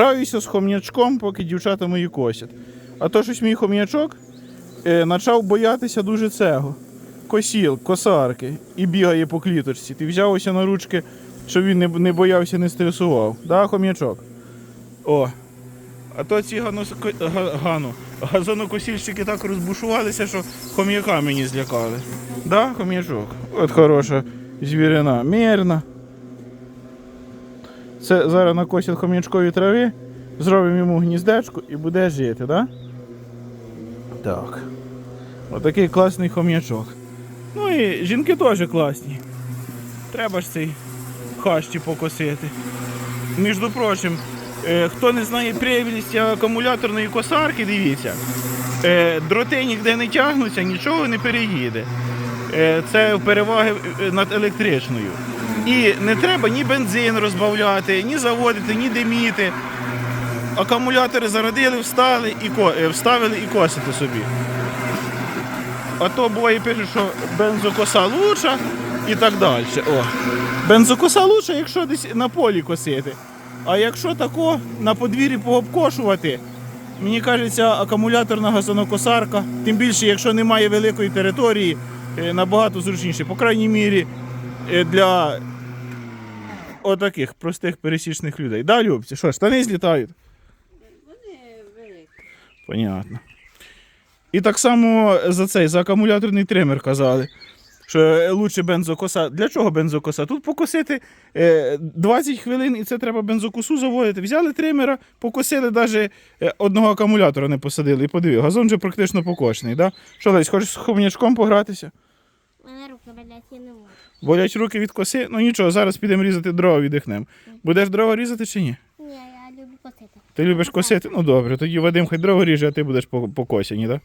Граюся з хом'ячком, поки дівчата мої косять. А то щось мій хом'ячок е, почав боятися дуже цього. Косіл, косарки і бігає по кліточці. Ти взяв ось на ручки, щоб він не, боявся, не стресував. Да, хом'ячок? О. А то ці ганос- гану, газонокосільщики так розбушувалися, що хом'яка мені злякали. Да, хом'ячок? От хороша звірина. Мирна. Це зараз накосять хом'ячкові трави, зробимо йому гніздечко і буде жити, да? Так. Отакий класний хом'ячок. Ну і жінки теж класні. Треба ж цей хащі покосити. Між прочим, е, хто не знає превільність акумуляторної косарки, дивіться. Е, дроти ніде не тягнуться, нічого не переїде. Е, це переваги над електричною. І не треба ні бензин розбавляти, ні заводити, ні диміти. Акумулятори зарядили, встали і ко- е, вставили і косите собі. А то буває пишуть, що бензокоса лучша і так далі. О. Бензокоса лучша, якщо десь на полі косити. А якщо тако на подвір'ї пообкошувати, мені кажеться, акумуляторна газонокосарка, тим більше, якщо немає великої території, е, набагато зручніше. По крайній мірі е, для отаких простих пересічних людей. Да, Любці? Що, штани злітають? Вони великі. Понятно. І так само за цей, за акумуляторний тример казали. Що лучше бензокоса. Для чого бензокоса? Тут покосити е, 20 хвилин і це треба бензокосу заводити. Взяли тримера, покосили, навіть одного акумулятора не посадили. І подивив, газон вже практично покошений. Да? Що, Лесь, хочеш з хом'ячком погратися? Мене руки болять, я не можу. Болять руки від коси? Ну нічого, зараз підемо різати дрова, віддихнемо. Будеш дрова різати чи ні? Ні, я люблю косити. Ти любиш косити? Ну добре, тоді Вадим хай дрова ріже, а ти будеш по, по косяні, так?